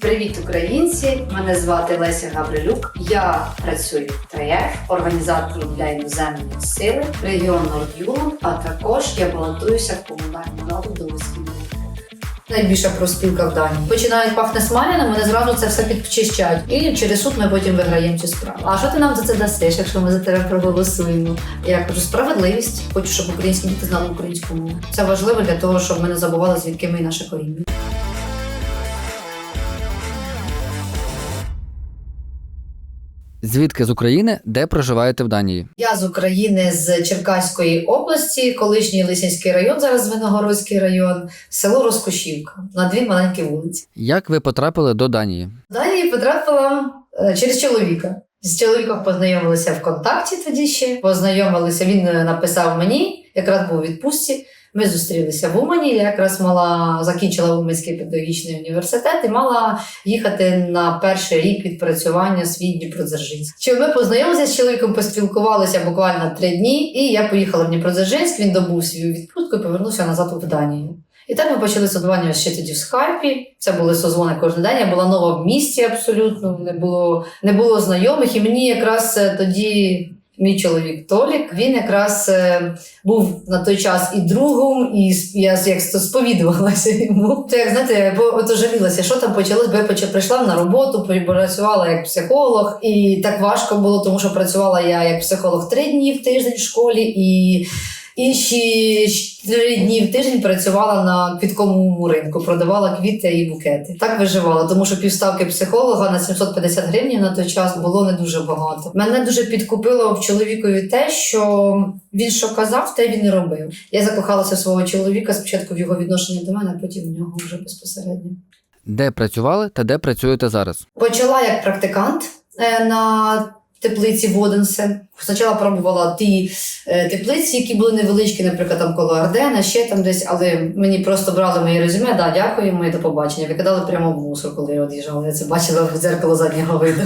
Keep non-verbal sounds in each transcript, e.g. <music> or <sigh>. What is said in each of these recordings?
Привіт, українці! Мене звати Леся Гаврилюк. Я працюю в ТРФ, організатором для іноземної сили, регіон Нордюланд, а також я балотуюся в комунальну раду до Луцької. Найбільша проспілка в Данії. Починають пахне смаляном, вони зразу це все підчищають. І через суд ми потім виграємо цю справу. А що ти нам за це дасиш, якщо ми за тебе проголосуємо? Я кажу, справедливість. Хочу, щоб українські діти знали українську мову. Це важливо для того, щоб ми не забували, звідки ми і наше коріння. Звідки з України, де проживаєте в Данії? Я з України з Черкаської області, колишній Лисянський район, зараз Виногородський район, село Розкошівка на дві маленькі вулиці. Як ви потрапили до Данії? Далі потрапила е, через чоловіка. З чоловіком познайомилися ВКонтакті тоді ще. Познайомилися. Він е, написав мені, якраз був у відпустці. Ми зустрілися в Умані. Я якраз мала закінчила Уманський педагогічний університет і мала їхати на перший рік відпрацювання свій Дніпродзержинськ. Чи ми познайомилися з чоловіком, поспілкувалися буквально три дні, і я поїхала в Дніпродзержинськ. Він добув свою відпустку і повернувся назад в Данію. І так ми почали созвання ще тоді в скайпі. Це були созвони кожен день. Я була нова в місті абсолютно, не було, не було знайомих. І мені якраз е, тоді мій чоловік Толік, він якраз е, був на той час і другом, і я як сповідувалася йому. То як знаєте, от ожалілася, що там почалось, бо я почав прийшла на роботу, працювала як психолог, і так важко було, тому що працювала я як психолог три дні в тиждень в школі і. Інші три дні в тиждень працювала на квітковому ринку, продавала квіти і букети. Так виживала, тому що півставки психолога на 750 гривень на той час було не дуже багато. Мене дуже підкупило в чоловікові те, що він що казав, те він і робив. Я закохалася в свого чоловіка спочатку в його відношенні до мене, а потім в нього вже безпосередньо. Де працювали та де працюєте зараз? Почала як практикант е, на теплиці Воденсе. Спочатку пробувала ті е, теплиці, які були невеличкі, наприклад, там коло Ардена, ще там десь, але мені просто брали моє резюме, да, дякуємо і до побачення. Викидали прямо в мусор, коли я од'їжджала. Я це бачила в дзеркало заднього виду.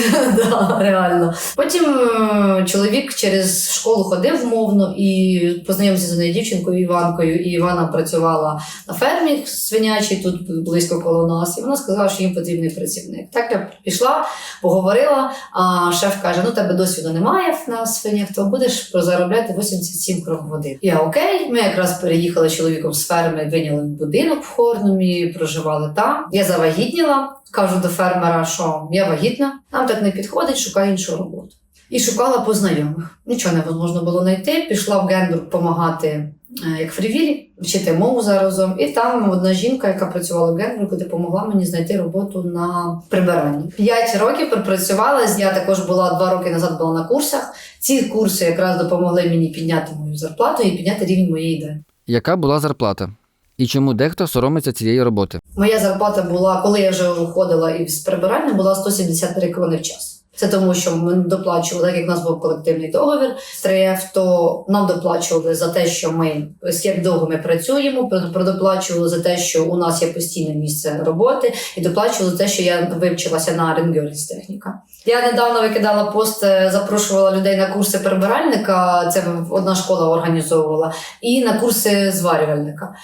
<laughs> Реально. Потім е, чоловік через школу ходив мовно і познайомився з однією дівчинкою Іванкою. І Івана працювала на фермі свинячій, тут близько коло нас. І вона сказала, що їм потрібний працівник. Так я пішла, поговорила. А шеф каже: ну тебе досвіду немає на свинях, то будеш заробляти 87 крок в годин. Я окей. Ми якраз переїхали чоловіком з ферми, виняли будинок в Хорнумі, проживали там. Я завагітніла. Кажу до фермера, що я вагітна, нам так не підходить, шукаю іншу роботу. І шукала по знайомих. Нічого невозможно було знайти. Пішла в Генбург допомагати як фрівілі, вчити мову заразом. І там одна жінка, яка працювала в Генбургу, допомогла мені знайти роботу на прибиранні. П'ять років пропрацювала. Я також була два роки назад була на курсах. Ці курси якраз допомогли мені підняти мою зарплату і підняти рівень моєї ідеї. Яка була зарплата? І чому дехто соромиться цієї роботи? Моя зарплата була, коли я вже уходила із прибирання, була 173 крони в час. Це тому, що ми доплачували, так як в нас був колективний договір з 3F, то нам доплачували за те, що ми ось як довго ми працюємо, продоплачували за те, що у нас є постійне місце роботи, і доплачували за те, що я вивчилася на Ренгеріс техніка. Я недавно викидала пост, е, запрошувала людей на курси прибиральника. Це одна школа організовувала, і на курси зварювальника.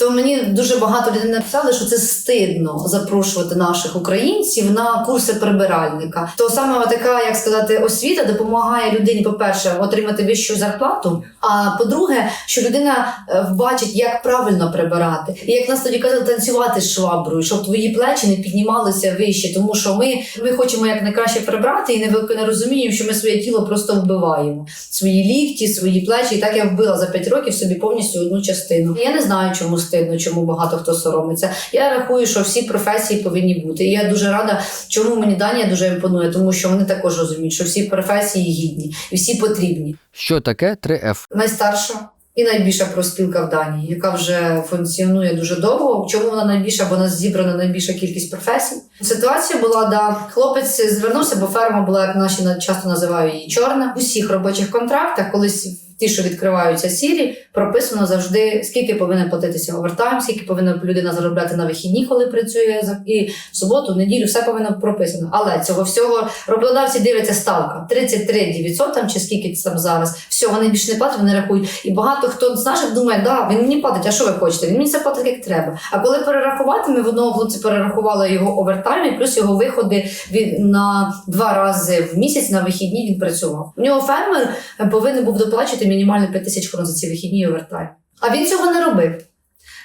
То мені дуже багато людей написали, що це стидно запрошувати наших українців на курси прибиральника. То саме така, як сказати, освіта допомагає людині, по-перше, отримати вищу зарплату. А по-друге, що людина е, бачить, як правильно прибирати, і як нас тоді казали, танцювати з шваброю, щоб твої плечі не піднімалися вище, тому що ми, ми хочемо як найкраще прибрати, і не, не розуміємо, що ми своє тіло просто вбиваємо. Свої лікті, свої плечі. І так я вбила за 5 років собі повністю одну частину. Я не знаю, чому стидно, чому багато хто соромиться. Я рахую, що всі професії повинні бути. І я дуже рада, чому мені Данія дуже імпонує, тому що вони також розуміють, що всі професії гідні і всі потрібні. Що таке 3F? Найстарша. І найбільша профспілка в Данії, яка вже функціонує дуже довго. Чому вона найбільша? Бо у нас зібрана найбільша кількість професій. Ситуація була, да, хлопець звернувся, бо ферма була, як наші часто називають її чорна. В усіх робочих контрактах колись ті, що відкриваються сірі, прописано завжди, скільки повинен платитися овертайм, скільки повинна людина заробляти на вихідні, коли працює і в суботу, в неділю, все повинно прописано. Але цього всього роботодавці дивляться ставка 33 там чи скільки це там зараз. Все, вони більше не платять, вони рахують. І багато хто з наших думає, да, він мені платить, а що ви хочете? Він мені це платить як треба. А коли перерахувати, ми в одного хлопця перерахували його овертайм і плюс його виходи від на два рази в місяць на вихідні він працював. У нього фермер повинен був доплачувати мінімально 5 тисяч крон за ці вихідні і овертай. А він цього не робив.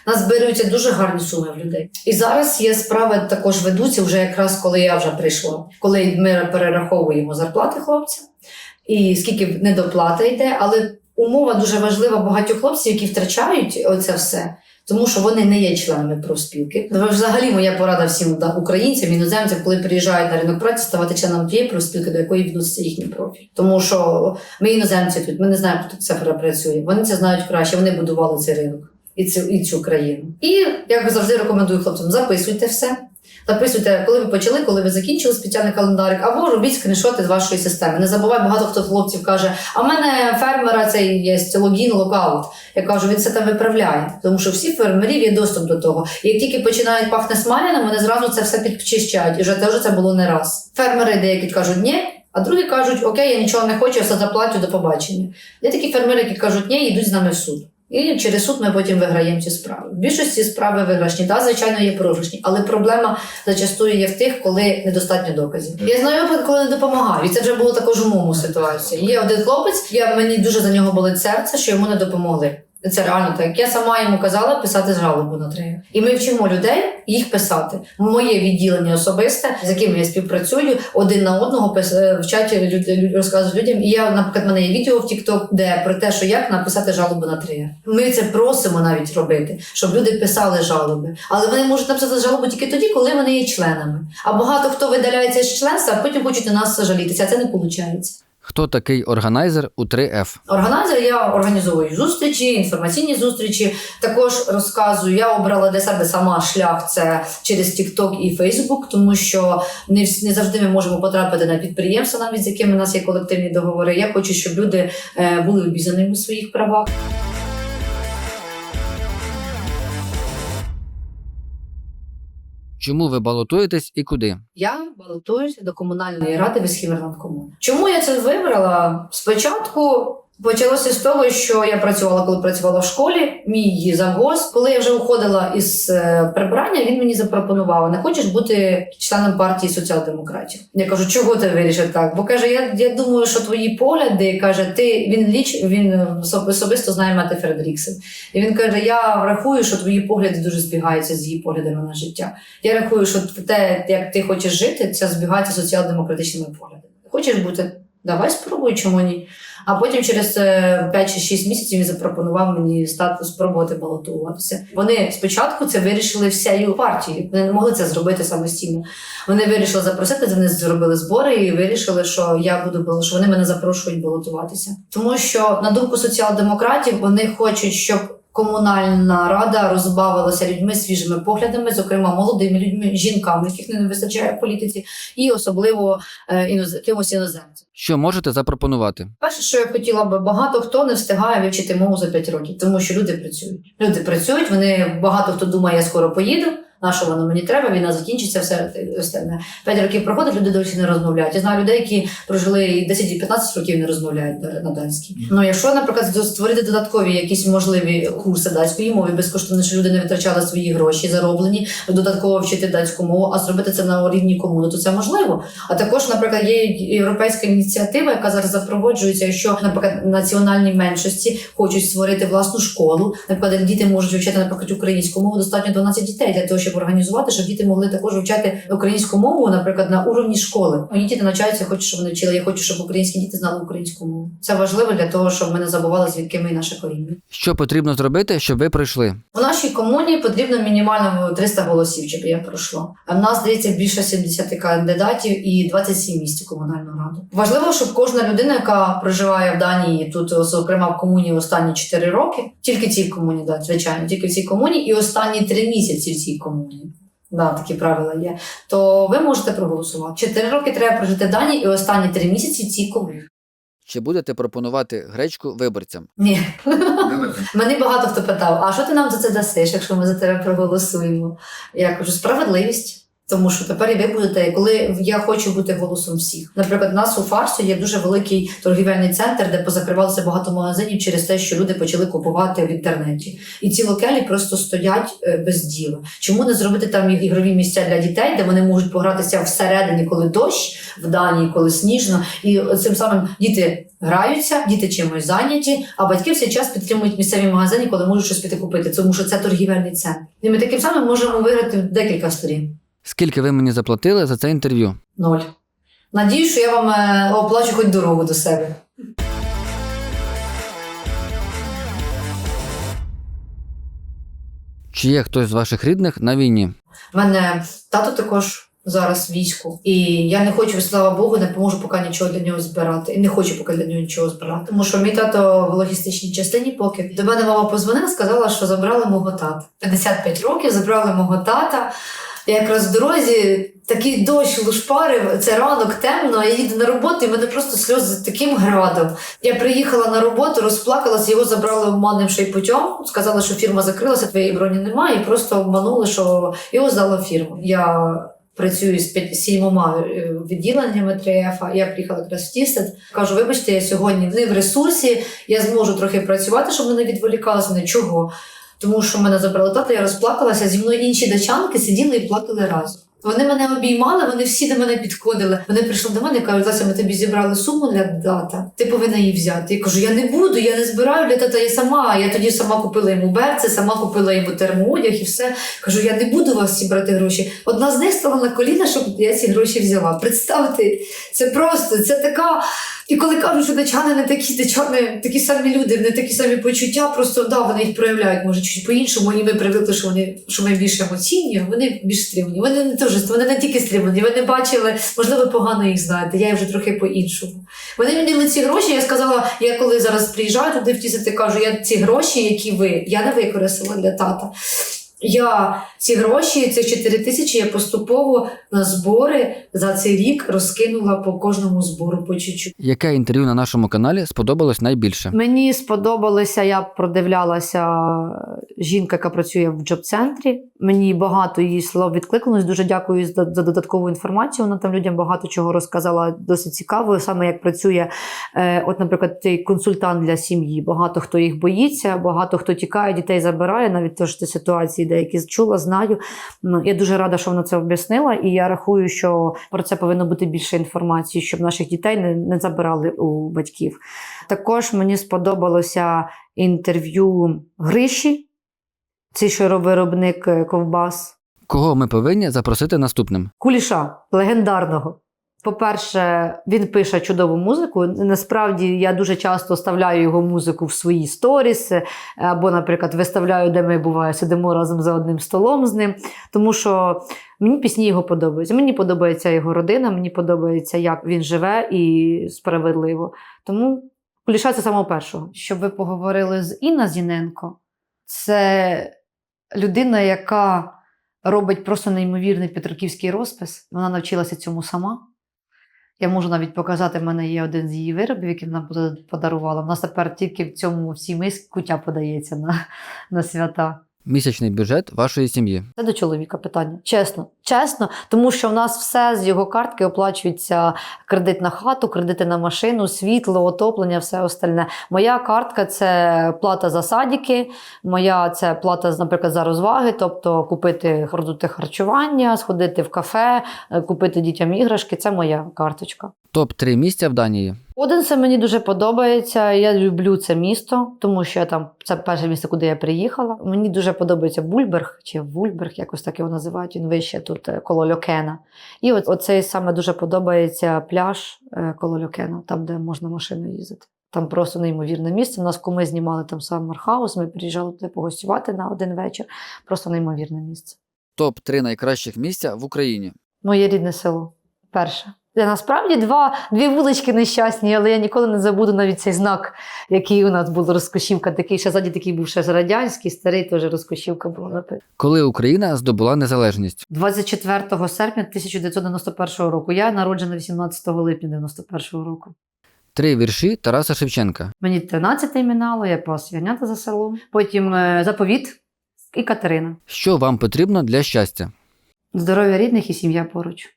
Нас беруться дуже гарні суми в людей. І зараз є справи також ведуться вже якраз коли я вже прийшла, коли ми перераховуємо зарплати хлопця і скільки недоплата йде, але умова дуже важлива багатьох хлопців, які втрачають оце все. Тому що вони не є членами профспілки. Ну, Взагалі, моя порада всім да, українцям, іноземцям, коли приїжджають на ринок праці, ставати членом тієї профспілки, до якої відноситься їхній профіль. Тому що ми іноземці тут, ми не знаємо, хто це працює. Вони це знають краще, вони будували цей ринок і цю, і цю країну. І як завжди рекомендую хлопцям, записуйте все. Записуйте, коли ви почали, коли ви закінчили спеціальний календарик, або робіть скріншоти з вашої системи. Не забувай, багато хто хлопців каже: а в мене фермера цей є логін, локаут. Я кажу, він це там виправляє, тому що всі фермерів є доступ до того. І як тільки починають пахне смаляном, вони зразу це все підчищають. І вже теж це було не раз. Фермери деякі кажуть ні. А другі кажуть, окей, я нічого не хочу, я все заплатю до побачення. Є такі фермери, які кажуть, ні, йдуть з нами в суд. І через суд ми потім виграємо ці справи. В більшості справи виграшні. Так, звичайно, є програшні, але проблема зачастую є в тих, коли недостатньо доказів. Я знаю коли не допомагаю. І це вже було також у моєму ситуації. Є один хлопець, я мені дуже за нього болить серце, що йому не допомогли. Це реально так. Я сама йому казала писати жалобу на тренер. І ми вчимо людей їх писати. Моє відділення особисте, з яким я співпрацюю, один на одного пис- е, в чаті розказують людям. І я, наприклад, в мене є відео в TikTok, де про те, що як написати жалобу на тренер. Ми це просимо навіть робити, щоб люди писали жалоби. Але вони можуть написати жалобу тільки тоді, коли вони є членами. А багато хто видаляється з членства, а потім хочуть на нас жалітися. Це не виходить. Хто такий органайзер у 3F? Органайзер я організовую зустрічі, інформаційні зустрічі. Також розказую. Я обрала для себе сама шлях це через TikTok і Facebook, тому що не, не завжди ми можемо потрапити на підприємства, навіть з якими у нас є колективні договори. Я хочу, щоб люди е, були обізнані у своїх правах. Чому ви балотуєтесь і куди? Я балотуюся до комунальної ради Весхімерланд-Комун. Чому я це вибрала? Спочатку почалося з того, що я працювала, коли працювала в школі. Мій завгоз, коли я вже уходила із е, прибирання, він мені запропонував: не хочеш бути членом партії соціал-демократів? Я кажу, чого ти вирішив так? Бо каже, я, я думаю, що твої погляди каже, ти він ліч він особ- особисто знає Мати Фредеріксен. І він каже: Я рахую, що твої погляди дуже збігаються з її поглядами на життя. Я рахую, що те, як ти хочеш жити, це збігається соціал-демократичними поглядами. Хочеш бути? Давай спробуй, чому ні. А потім через е, 5 чи 6 місяців він запропонував мені стати спробувати балотуватися. Вони спочатку це вирішили всією партією. Вони не могли це зробити самостійно. Вони вирішили запросити, вони зробили збори і вирішили, що я буду що вони мене запрошують балотуватися. Тому що на думку соціал-демократів, вони хочуть, щоб комунальна рада розбавилася людьми свіжими поглядами, зокрема молодими людьми, жінками, яких не вистачає в політиці, і особливо е, іноз... кимось іноземцям. Що можете запропонувати? Перше, що я хотіла би, багато хто не встигає вивчити мову за 5 років, тому що люди працюють. Люди працюють, вони багато хто думає, я скоро поїду. На що воно мені треба, війна закінчиться, все остальне. П'ять років проходить, люди досі не розмовляють. Я знаю людей, які прожили і 10 і 15 років не розмовляють на- данській. Ну якщо, наприклад, створити додаткові якісь можливі курси датської мови безкоштовно, що люди не витрачали свої гроші зароблені, додатково вчити датську мову, а зробити це на рівні комуни, то це можливо. А також, наприклад, є європейська ініціатива, яка зараз запроваджується, що, наприклад, національні меншості хочуть створити власну школу. Наприклад, діти можуть вивчати, наприклад, українську мову, достатньо 12 дітей для того, щоб організувати, щоб діти могли також вивчати українську мову, наприклад, на уровні школи. Мої діти навчаються, хочу, щоб вони вчили. Я хочу, щоб українські діти знали українську мову. Це важливо для того, щоб ми не забували, звідки ми і наше коріння. Що потрібно зробити, щоб ви пройшли? У нашій комуні потрібно мінімально 300 голосів, щоб я пройшла. А в нас здається більше 70 кандидатів і 27 місць у комунальну раду. Важливо, щоб кожна людина, яка проживає в Данії, тут зокрема в комуні останні 4 роки, тільки цій комуні, да, звичайно, тільки в цій комуні, і останні 3 місяці в цій комуні. Да, такі правила є. То ви можете проголосувати. Чотири роки треба прожити дані, і останні три місяці ці коли. Чи будете пропонувати гречку виборцям? Ні. Мене багато хто питав: а що ти нам за це дасиш, якщо ми за тебе проголосуємо? Я кажу, справедливість. Тому що тепер і ви будете, коли я хочу бути голосом всіх. Наприклад, у нас у Фарсу є дуже великий торгівельний центр, де позакривалося багато магазинів через те, що люди почали купувати в інтернеті. І ці локалі просто стоять е, без діла. Чому не зробити там ігрові місця для дітей, де вони можуть погратися всередині, коли дощ, в Данії, коли сніжно, і цим самим діти граються, діти чимось зайняті, а батьки в цей час підтримують місцеві магазини, коли можуть щось піти купити, тому що це торгівельний центр. І ми таким самим можемо виграти декілька сторін. Скільки ви мені заплатили за це інтерв'ю? Ноль. Надію, що я вам е, оплачу хоч дорогу до себе. Чи є хтось з ваших рідних на війні? У мене тато також зараз в війську, і я не хочу, слава Богу, не поможу поки нічого для нього збирати. І не хочу поки для нього нічого збирати. Тому що мій тато в логістичній частині поки до мене мама позвонила, сказала, що забрали мого тата. 55 років забрали мого тата. Якраз в дорозі такий дощ лушпарив, це ранок темно, я їду на роботу, і мене просто сльози таким градом. Я приїхала на роботу, розплакалась, його забрали обманним путем. Сказали, що фірма закрилася, твоєї броні немає, і просто обманули, що його здала фірма. Я працюю з сімома е, відділеннями 3Ф, я приїхала якраз в Тістед. Кажу, вибачте, я сьогодні не в ресурсі, я зможу трохи працювати, щоб мене відволікалося. Вони чого? Тому що мене забрали тата, я розплакалася. Зі мною інші дачанки сиділи і плакали разом. Вони мене обіймали, вони всі до мене підходили. Вони прийшли до мене і кажуть, Леся, ми тобі зібрали суму для тата. Ти повинна її взяти. Я кажу, я не буду, я не збираю для тата, я сама. Я тоді сама купила йому берце, сама купила йому термоодяг і все. Кажу, я не буду у вас всі брати гроші. Одна з них стала на коліна, щоб я ці гроші взяла. Представте, це просто це така. І коли кажуть, що дачани не такі, дачани такі самі люди, не такі самі почуття, просто да, вони їх проявляють, може, чуть по-іншому, і ми привикли, що вони що ми більш емоційні, вони більш стримані. Вони не теж, вони не тільки стримані, ви не бачили, можливо, погано їх знаєте. Я вже трохи по-іншому. Вони мені дали ці гроші. Я сказала, я коли зараз приїжджаю туди в тісити, кажу, я ці гроші, які ви, я не використала для тата. Я ці гроші, цих 4 тисячі, я поступово на збори за цей рік розкинула по кожному збору по чуть-чуть. Яке інтерв'ю на нашому каналі сподобалось найбільше? Мені сподобалося, я продивлялася жінка, яка працює в джоб-центрі. Мені багато її слов відкликнулось. Дуже дякую за, за додаткову інформацію. Вона там людям багато чого розказала. Досить цікаво, саме як працює, е, от, наприклад, цей консультант для сім'ї. Багато хто їх боїться, багато хто тікає, дітей забирає. Навіть теж ці ситуації, деякі чула, знаю. Ну, я дуже рада, що вона це об'яснила, і я рахую, що про це повинно бути більше інформації, щоб наших дітей не, не забирали у батьків. Також мені сподобалося інтерв'ю Гриші, цей що виробник е, ковбас, Кого ми повинні запросити наступним? Куліша легендарного. По-перше, він пише чудову музику. Насправді я дуже часто вставляю його музику в свої сторіс, е, або, наприклад, виставляю, де ми буває, сидимо разом за одним столом з ним. Тому що мені пісні його подобаються. Мені подобається його родина, мені подобається, як він живе і справедливо. Тому Куліша це самого першого. Щоб ви поговорили з Інна Зіненко, це людина, яка робить просто неймовірний петриківський розпис. Вона навчилася цьому сама. Я можу навіть показати, в мене є один з її виробів, який вона пода- подарувала. У нас тепер тільки в цьому всі мис кутя подається на, <laughs> на свята. Місячний бюджет вашої сім'ї. Це до чоловіка питання. Чесно, чесно, тому що в нас все з його картки оплачується кредит на хату, кредити на машину, світло, отоплення, все остальне. Моя картка це плата за садики, моя це плата, наприклад, за розваги, тобто купити продукти харчування, сходити в кафе, е, купити дітям іграшки. Це моя карточка. Топ 3 місця в Данії. Оденсе мені дуже подобається. Я люблю це місто, тому що я там це перше місце, куди я приїхала. Мені дуже подобається Бульберг чи Вульберг, якось так його називають. Він вище тут е, коло Льокена. І от оцей саме дуже подобається пляж е, коло Льокена, там, де можна машиною їздити. Там просто неймовірне місце. У нас коми знімали там Саммерхаус, ми приїжджали туди погостювати на один вечір. Просто неймовірне місце. Топ 3 найкращих місця в Україні. Моє рідне село. Перше. Де насправді два, дві вулички нещасні, але я ніколи не забуду навіть цей знак, який у нас був розкошівка, такий ще ззаді такий був ще з радянський, старий теж розкошівка була написана. Коли Україна здобула незалежність. 24 серпня 1991 року. Я народжена 18 липня 91 року. Три вірші Тараса Шевченка. Мені 13 минало, я пас ягнята за селом. Потім е, заповіт і Катерина. Що вам потрібно для щастя? Здоров'я рідних і сім'я поруч.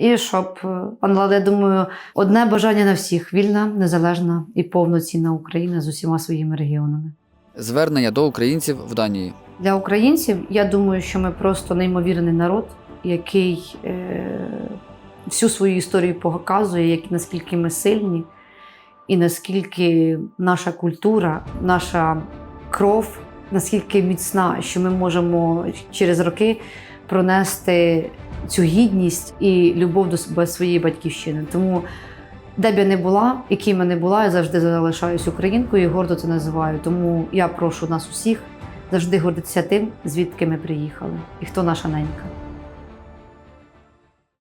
І щоб, е, пан Владе, я думаю, одне бажання на всіх: вільна, незалежна і повноцінна Україна з усіма своїми регіонами. Звернення до українців в Данії. Для українців я думаю, що ми просто неймовірний народ, який е, всю свою історію показує, як, наскільки ми сильні, і наскільки наша культура, наша кров, наскільки міцна, що ми можемо через роки пронести цю гідність і любов до себе- своєї батьківщини. Тому де б я не була, яким я не була, я завжди залишаюсь українкою і гордо це називаю. Тому я прошу нас усіх завжди гордитися тим, звідки ми приїхали, і хто наша ненька.